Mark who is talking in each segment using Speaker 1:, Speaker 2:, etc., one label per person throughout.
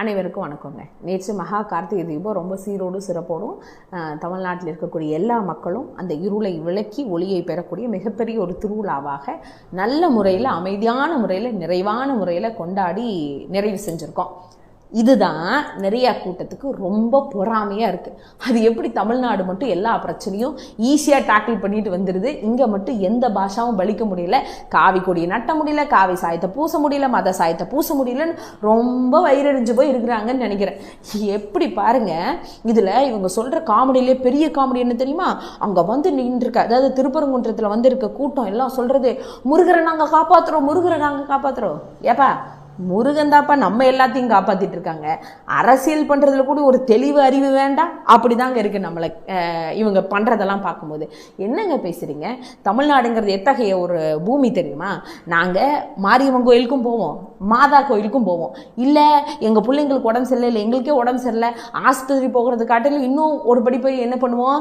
Speaker 1: அனைவருக்கும் வணக்கங்க. நேற்று மகா கார்த்திகை தீபம் ரொம்ப சீரோடு சிறப்போடும் தமிழ்நாட்டில் இருக்கக்கூடிய எல்லா மக்களும் அந்த இருளை விளக்கி ஒளியை பெறக்கூடிய மிகப்பெரிய ஒரு திருவிழாவாக நல்ல முறையில் அமைதியான முறையில் நிறைவான முறையில் கொண்டாடி நிறைவு செஞ்சுருக்கோம். இதுதான் நிறையா கூட்டத்துக்கு ரொம்ப பொறாமையாக இருக்குது அது எப்படி தமிழ்நாடு மட்டும் எல்லா பிரச்சனையும் ஈஸியாக டேக்கிள் பண்ணிட்டு வந்துடுது இங்கே மட்டும் எந்த பாஷாவும் பலிக்க முடியல. காவி கொடியை நட்ட முடியல காவி சாயத்தை பூச முடியல மத சாயத்தை பூச முடியலன்னு ரொம்ப வயிறறிஞ்சு போய் இருக்கிறாங்கன்னு நினைக்கிறேன். எப்படி பாருங்க இதில் இவங்க சொல்கிற காமெடியிலே பெரிய காமெடி என்ன தெரியுமா? அங்கே வந்து நின்றுருக்க அதாவது திருப்பரங்குன்றத்தில் வந்திருக்க கூட்டம் எல்லாம் சொல்கிறது முருகரை நாங்கள் காப்பாற்றுறோம் முருகரை நாங்கள் காப்பாற்றுறோம் ஏப்பா முருகன் தாப்பா நம்ம எல்லாத்தையும் காப்பாற்றிட்டு இருக்காங்க அரசியல் பண்ணுறதுல கூட ஒரு தெளிவு அறிவு வேண்டாம். அப்படிதாங்க இருக்குது நம்மளை இவங்க பண்ணுறதெல்லாம் பார்க்கும்போது. என்னங்க பேசுகிறீங்க தமிழ்நாடுங்கிறது எத்தகைய ஒரு பூமி தெரியுமா? நாங்கள் மாரியம்மன் கோயிலுக்கும் போவோம் மாதா கோயிலுக்கும் போவோம். இல்லை எங்கள் பிள்ளைங்களுக்கு உடம்பு சரியில்லை இல்லை எங்களுக்கே உடம்பு சரியில்லை ஆஸ்பத்திரி போகிறது காட்டிலும் இன்னும் ஒரு படி போய் என்ன பண்ணுவோம்?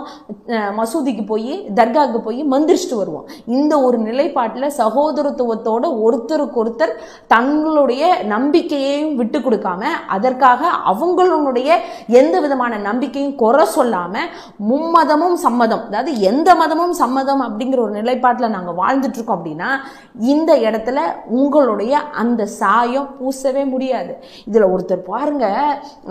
Speaker 1: மசூதிக்கு போய் தர்காவுக்கு போய் மந்திரிச்சிட்டு வருவோம். இந்த ஒரு நிலைப்பாட்டில் சகோதரத்துவத்தோட ஒருத்தருக்கு ஒருத்தர் தங்களுடைய நம்பிக்கையையும் விட்டு கொடுக்காம அதற்காக அவங்களுடைய எந்த விதமான நம்பிக்கையும் குறை சொல்லாம மும்மதமும் சம்மதம் அதாவது எந்த மதமும் சம்மதம் அப்படிங்கிற ஒரு நிலைப்பாட்டில் நாங்கள் வாழ்ந்துட்டு இருக்கோம் அப்படின்னா இந்த இடத்துல உங்களுடைய அந்த சாயம் பூசவே முடியாது. இதில் ஒருத்தர் பாருங்க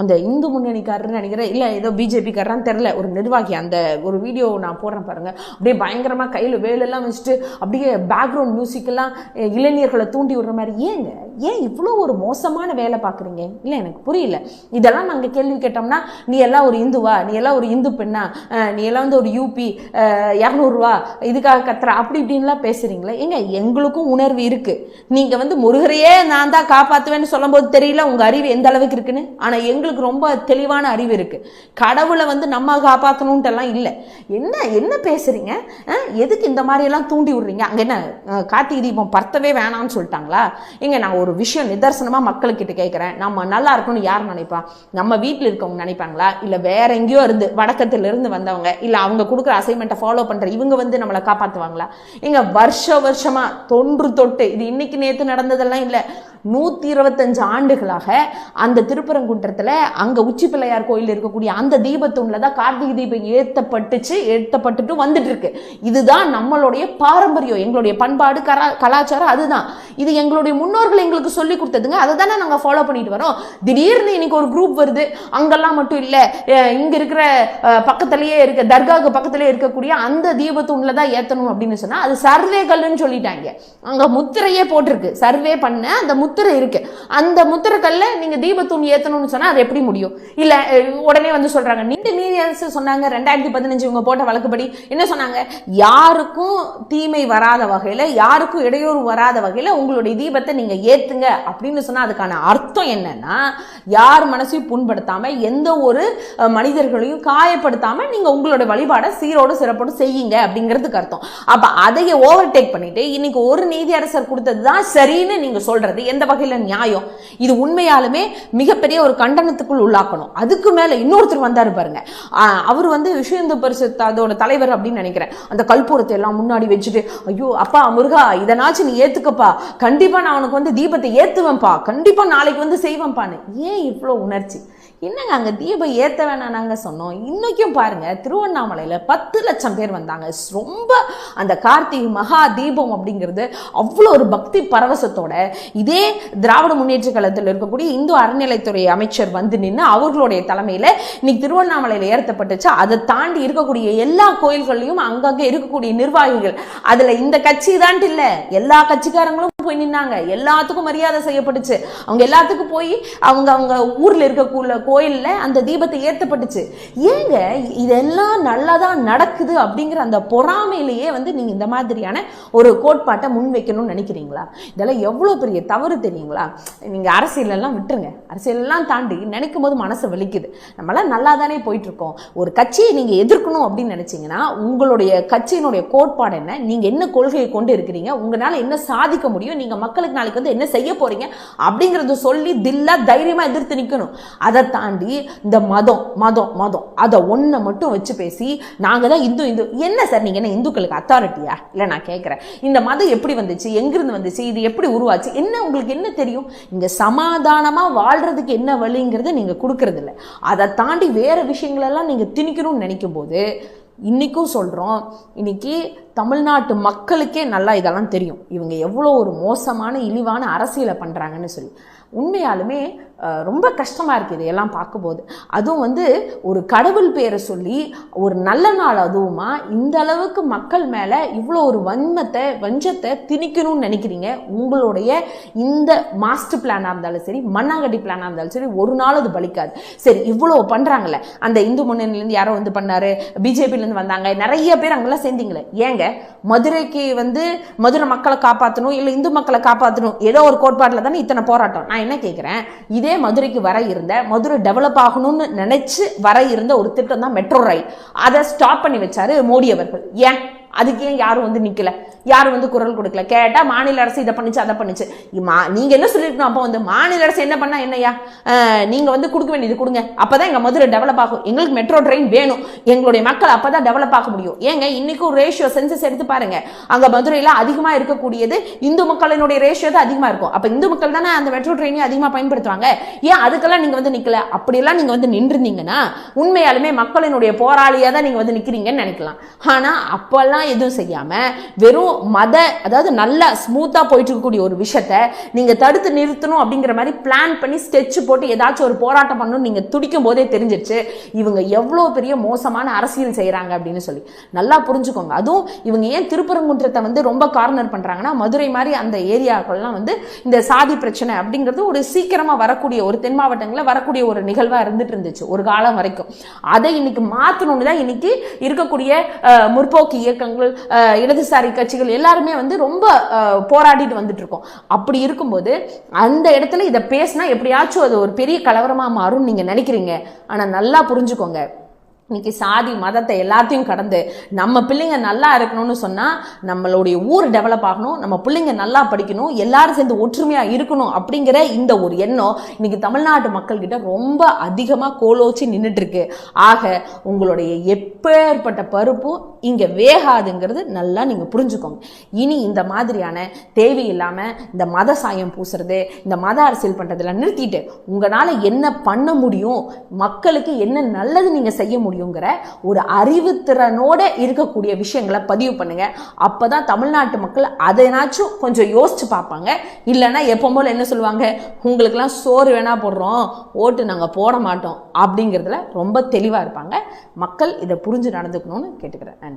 Speaker 1: அந்த இந்து முன்னணிக்காரர்னு நினைக்கிறேன் இல்லை ஏதோ பிஜேபிக்காரன்னு தெரில ஒரு நிர்வாகி அந்த ஒரு வீடியோ நான் போடுறேன் பாருங்க. அப்படியே பயங்கரமாக கையில் வேலெல்லாம் வச்சுட்டு அப்படியே பேக்ரவுண்ட் மியூசிக்கெல்லாம் இளைஞர்களை தூண்டி விடுற மாதிரி. ஏங்க ஏன் இவ்வளோ ஒரு மோசமான வேலை பார்க்குறீங்க? இல்லை எனக்கு புரியல. இதெல்லாம் நாங்கள் கேள்வி கேட்டோம்னா நீ எல்லாம் ஒரு இந்துவா நீ எல்லாம் ஒரு இந்து பெண்ணா நீ எல்லாம் வந்து ஒரு யூபி இரநூறுவா இதுக்காக கத்துற அப்படி இப்படின்லாம் பேசுறீங்களே. ஏங்க எங்களுக்கும் உணர்வு இருக்கு. நீங்க வந்து முருகரையே நான் தான் காப்பாத்துவேன்னு சொல்லும்போது தெரியல உங்க அறிவு எந்த அளவுக்கு இருக்குன்னு? ஆனா எங்களுக்கு ரொம்ப தெளிவான அறிவு இருக்கு. கடவுளை வந்து நம்ம காப்பாற்றணுன்ட்டெல்லாம் இல்லை. என்ன என்ன பேசுறீங்க? அஹ், எதுக்கு இந்த மாதிரி எல்லாம் தூண்டி விடுறீங்க? அங்க என்ன கார்த்திகை தீபம் பர்த்தவே வேணாம்னு சொல்லிட்டாங்களா? ஏங்க நான் ஒரு விஷயம் நிதர்சனமா மக்கள்கிட்ட கேட்குறேன் நம்ம நல்லா இருக்கணும்னு யார் நினைப்பா? நம்ம வீட்டில் இருக்கவங்க நினைப்பாங்களா? இல்லை வேற எங்கேயோ இருந்து வடக்கத்திலிருந்து வந்தவங்க இல்லை அவங்க கொடுக்குற அசைன்மெண்ட்டை ஃபாலோ பண்ணுற இவங்க வந்து நம்மளை காப்பாற்றுவாங்களா எங்க வருஷ வருஷமா தொன்று தொட்டு இது இன்னைக்கு நேற்று நடந்ததெல்லாம் இல்லை நூற்றி இருபத்தஞ்சு ஆண்டுகளாக அந்த திருப்பரங்குன்றத்தில் அங்கே உச்சி பிள்ளையார் கோயில் இருக்கக்கூடிய அந்த தீபத்தூணில் தான் கார்த்திகை தீபம் ஏற்றப்பட்டுச்சு ஏற்றப்பட்டுட்டு வந்துட்டு இருக்கு இதுதான் நம்மளுடைய பாரம்பரியம் எங்களுடைய பண்பாடு கரா கலாச்சாரம் அதுதான். இது எங்களுடைய முன்னோர்கள் எங்களுக்கு சொல்லி கொடுத்ததுங்க. அதை தானே நாங்கள் ஃபாலோ பண்ணிட்டு வரோம். திடீர்னு இன்னைக்கு ஒரு குரூப் வருது. அங்கெல்லாம் மட்டும் இல்லை. இங்கே இருக்கிற பக்கத்துலேயே இருக்க தர்காவுக்கு பக்கத்துலேயே இருக்கக்கூடிய அந்த தீபத்தூணில் தான் ஏற்றணும் அப்படின்னு சொன்னால் அது சர்வே கல்லுன்னு சொல்லிட்டாங்க. அங்கே முத்திரையே போட்டிருக்கு. சர்வே பண்ண அந்த முத்திரை இருக்கு. அந்த முத்திரை கல்ல நீங்க தீபத்தூண் ஏத்தணும்னு சொன்னா அது எப்படி முடியும்? இல்ல உடனே வந்து சொல்றாங்க நீண்ட நீதியரசு சொன்னாங்க ரெண்டாயிரத்தி பதினஞ்சு இவங்க போட்ட வழக்குப்படி என்ன சொன்னாங்க? யாருக்கும் தீமை வராத வகையில யாருக்கும் இடையூறு வராத வகையில உங்களுடைய தீபத்தை நீங்க ஏத்துங்க அப்படின்னு சொன்னா அதுக்கான அர்த்தம் என்னன்னா யார் மனசையும் புண்படுத்தாம எந்த ஒரு மனிதர்களையும் காயப்படுத்தாம நீங்க உங்களோட வழிபாடை சீரோடு சிறப்போடு செய்யுங்க அப்படிங்கிறதுக்கு அர்த்தம். அப்ப அதையே ஓவர்டேக் பண்ணிட்டு இன்னைக்கு ஒரு நீதியரசர் கொடுத்தது தான் சரின்னு நீங்க சொல்றது. எந்த வகையில் நியாயம்? இது உண்மையாலுமே மிகப்பெரிய ஒரு கண்டனத்துக்குள் உள்ளாக்கணும். அதுக்கு மேலே இன்னொருத்தர் வந்தாரு பாருங்க. அவர் வந்து விஷய பரிசுத்த அதோட தலைவர் அப்படின்னு நினைக்கிறேன். அந்த கல்பூரத்தை எல்லாம் முன்னாடி வச்சுட்டு ஐயோ அப்பா முருகா இதனாச்சும் நீ ஏத்துக்கப்பா. கண்டிப்பாக நான் உனக்கு வந்து தீபத்தை ஏற்றுவேன்ப்பா கண்டிப்பாக நாளைக்கு வந்து செய்வேன்ப்பான்னு. ஏன் இவ்வளோ உணர்ச்சி? என்னங்க அங்கே தீபம் ஏற்ற வேணாம் நாங்கள் சொன்னோம். இன்னைக்கும் பாருங்க திருவண்ணாமலையில் பத்து லட்சம் பேர் வந்தாங்க. ரொம்ப அந்த கார்த்திகை மகா தீபம் அப்படிங்கிறது அவ்வளோ ஒரு பக்தி பரவசத்தோட இதே திராவிட முன்னேற்ற கழகத்தில் இருக்கக்கூடிய இந்து அறநிலைத்துறை அமைச்சர் வந்து நின்று அவர்களுடைய தலைமையில் இன்னைக்கு திருவண்ணாமலையில் ஏற்றப்பட்டுச்சு அதை தாண்டி இருக்கக்கூடிய எல்லா கோயில்கள்லையும் அங்கங்கே இருக்கக்கூடிய நிர்வாகிகள். அதில் இந்த கட்சி தான்ட்டு இல்லை. எல்லா கட்சிக்காரங்களும் போய் நின்னாங்க. எல்லாத்துக்கும் மரியாதை செய்யப்பட்டுச்சு. அவங்க எல்லாத்துக்கும் போய் அவங்க அவங்க ஊர்ல இருக்கக்கூடிய கோயிலில் அந்த தீபத்தை ஏற்றப்பட்டுச்சு ஏங்க இதெல்லாம் நல்லா தான் நடக்குது அப்படிங்கிற அந்த பொறாமையிலேயே வந்து நீங்கள் இந்த மாதிரியான ஒரு கோட்பாட்டை முன்வைக்கணும்னு நினைக்கிறீங்களா? இதெல்லாம் எவ்வளோ பெரிய தவறு தெரியுங்களா? நீங்கள் அரசியலெல்லாம் விட்டுருங்க. அரசியலெல்லாம் தாண்டி நினைக்கும் போது மனசு வலிக்குது. நம்மளாம் நல்லா தானே போயிட்டுருக்கோம். ஒரு கட்சியை நீங்கள் எதிர்க்கணும் அப்படின்னு நினச்சிங்கன்னா உங்களுடைய கட்சியினுடைய கோட்பாடு என்ன? நீங்கள் என்ன கொள்கையை கொண்டு இருக்கிறீங்க? உங்களால் என்ன சாதிக்க முடியும்? நீங்கள் மக்களுக்கு நாளைக்கு வந்து என்ன செய்ய போகிறீங்க அப்படிங்கிறத சொல்லி தில்லா தைரியமாக எதிர்த்து நிற்கணும் அதை தாண்டி இந்த மதம் மதம் மதம் அதை ஒன்றை மட்டும் வச்சு பேசி நாங்க தான் இந்து இந்து. என்ன சார் நீங்க என்ன இந்துக்களுக்கு அத்தாரிட்டியா இல்லை நான் கேட்குறேன். இந்த மதம் எப்படி வந்துச்சு? எங்கிருந்து வந்துச்சு? இது எப்படி உருவாச்சு? என்ன உங்களுக்கு என்ன தெரியும்? இங்க சமாதானமா வாழ்றதுக்கு என்ன வழிங்கிறத நீங்க கொடுக்கறது அதை தாண்டி வேற விஷயங்களெல்லாம் நீங்க திணிக்கணும்னு நினைக்கும் போது இன்னைக்கும் சொல்றோம் இன்னைக்கு தமிழ்நாட்டு மக்களுக்கே நல்லா இதெல்லாம் தெரியும். இவங்க எவ்வளோ ஒரு மோசமான இழிவான அரசியலை பண்றாங்கன்னு சொல்லி. உண்மையாலுமே ரொம்ப கஷ்டமாக இருக்குது இதையெல்லாம் பார்க்கும்போது. அதுவும் வந்து ஒரு கடவுள் பேரை சொல்லி ஒரு நல்ல நாள் அதுவுமா இந்த அளவுக்கு மக்கள் மேலே இவ்வளோ ஒரு வன்மத்தை வஞ்சத்தை திணிக்கணும்னு நினைக்கிறீங்க? உங்களுடைய இந்த மாஸ்டர் பிளானாக இருந்தாலும் சரி மண்ணாங்கட்டி பிளானாக இருந்தாலும் சரி ஒரு நாள் அது பலிக்காது. சரி இவ்வளோ பண்ணுறாங்களே அந்த இந்து முன்னணியிலேருந்து யாரோ வந்து பண்ணாரு பிஜேபிலேருந்து வந்தாங்க நிறைய பேர் அங்கெல்லாம் சேர்ந்தீங்களே. ஏங்க மதுரைக்கு வந்து மதுரை மக்களை காப்பாற்றணும் இல்லை இந்து மக்களை காப்பாற்றணும் ஏதோ ஒரு கோட்பாட்டில் தானே இத்தனை போராட்டம்? நான் என்ன கேட்குறேன் இதே மதுரைக்கு வர இருந்த மதுரை டெவலப் ஆகணும்னு நினைச்சு வர இருந்த ஒரு திட்டம் தான் மெட்ரோ ரயில் அதை ஸ்டாப் பண்ணி வச்சாரு மோடி அவர்கள். ஏன்? அதுக்கு ஏன் யாரும் வந்து நிற்கல யாரும் வந்து குரல் கொடுக்கல? கேட்டால் மாநில அரசு இதை பண்ணிச்சு அதை பண்ணிச்சு. மா- நீங்கள் என்ன சொல்லியிருக்கணும் அப்போ வந்து மாநில அரசு என்ன பண்ணால் என்னையா நீங்கள் வந்து கொடுக்க வேண்டியது கொடுங்க. அப்போ தான் எங்கள் மதுரை டெவலப் ஆகும். எங்களுக்கு மெட்ரோ ட்ரெயின் வேணும். எங்களுடைய மக்கள் அப்போ தான் டெவலப் ஆக முடியும். ஏங்க இன்றைக்கும் ரேஷியோ சென்சஸ் எடுத்து பாருங்கள் அங்கே மதுரையில் அதிகமாக இருக்கக்கூடியது இந்து மக்களினுடைய ரேஷியோ தான் அதிகமாக இருக்கும். அப்போ இந்து மக்கள் தானே அந்த மெட்ரோ ட்ரெயினையும் அதிகமாக பயன்படுத்துவாங்க? ஏன் அதுக்கெல்லாம் நீங்கள் வந்து நிற்கல அப்படியெல்லாம் நீங்கள் வந்து நின்றுருந்தீங்கன்னா உண்மையாலுமே மக்களினுடைய போராளியாக தான் நீங்கள் வந்து நிற்கிறீங்கன்னு நினைக்கலாம். ஆனால் அப்போல்லாம் எதுவும் செய்யாம வெறும் மத அதாவது நல்லா ஸ்மூத்தா போயிட்டு இருக்கக்கூடிய ஒரு விஷயத்த நீங்க தடுத்து நிறுத்தணும் அப்படிங்கிற மாதிரி பிளான் பண்ணி ஸ்கெட்ச் போட்டு ஏதாச்சும் ஒரு போராட்டம் பண்ணணும் நீங்க துடிக்கும் போதே தெரிஞ்சிருச்சு. இவங்க எவ்வளவு பெரிய மோசமான அரசியல் செய்கிறாங்க அப்படின்னு சொல்லி. நல்லா புரிஞ்சுக்கோங்க. அதுவும் இவங்க ஏன் திருப்பரங்குன்றத்தை வந்து ரொம்ப கார்னர் பண்றாங்கன்னா மதுரை மாதிரி அந்த ஏரியாக்கள்லாம் வந்து இந்த சாதி பிரச்சனை அப்படிங்கிறது ஒரு சீக்கிரமாக வரக்கூடிய ஒரு தென் மாவட்டங்களில் வரக்கூடிய ஒரு நிகழ்வாக இருந்துட்டு இருந்துச்சு ஒரு காலம் வரைக்கும். அதை இன்னைக்கு மாற்றணும்னு தான் இன்னைக்கு இருக்கக்கூடிய முற்போக்கு இயக்கங்கள் கட்சிகள் இடதுசாரி கட்சிகள் எல்லாருமே வந்து ரொம்ப போராடிட்டு வந்துட்டு இருக்கோம். அப்படி இருக்கும்போது அந்த இடத்துல இதை பேசினா எப்படியாச்சும் அது ஒரு பெரிய கலவரமாக மாறும்னு நீங்கள் நினைக்கிறீங்க? ஆனால் நல்லா புரிஞ்சுக்கோங்க. இன்னைக்கு சாதி மதத்தை எல்லாத்தையும் கடந்து நம்ம பிள்ளைங்க நல்லா இருக்கணும்னு சொன்னால் நம்மளுடைய ஊர் டெவலப் ஆகணும் நம்ம பிள்ளைங்க நல்லா படிக்கணும் எல்லாரும் சேர்ந்து ஒற்றுமையாக இருக்கணும் அப்படிங்கிற இந்த ஒரு எண்ணம் இன்னைக்கு தமிழ்நாட்டு மக்கள்கிட்ட ரொம்ப அதிகமாக கோலோச்சி நின்றுட்டுருக்கு ஆக உங்களுடைய எப்பேற்பட்ட பருப்பும் இங்கே வேகாதுங்கிறது நல்லா நீங்கள் புரிஞ்சுக்கோங்க. இனி இந்த மாதிரியான தேவையில்லாமல் இந்த மத சாயம் பூசுறது இந்த மத அரசியல் பண்றதெல்லாம் நிறுத்திட்டு உங்களால் என்ன பண்ண முடியும் மக்களுக்கு என்ன நல்லது நீங்கள் செய்ய முடியும் முடியுங்கிற ஒரு அறிவுத்திறனோட இருக்கக்கூடிய விஷயங்களை பதிவு பண்ணுங்க. அப்பதான் தமிழ்நாட்டு மக்கள் அதனாச்சும் கொஞ்சம் யோசிச்சு பார்ப்பாங்க. இல்லைன்னா எப்போ போல என்ன சொல்லுவாங்க? உங்களுக்கெல்லாம் சோறு வேணா போடுறோம். ஓட்டு நாங்க போட மாட்டோம். அப்படிங்கிறதுல ரொம்ப தெளிவா இருப்பாங்க. மக்கள் இதை புரிஞ்சு நடந்துக்கணும்னு கேட்டுக்கிறேன். நன்றி.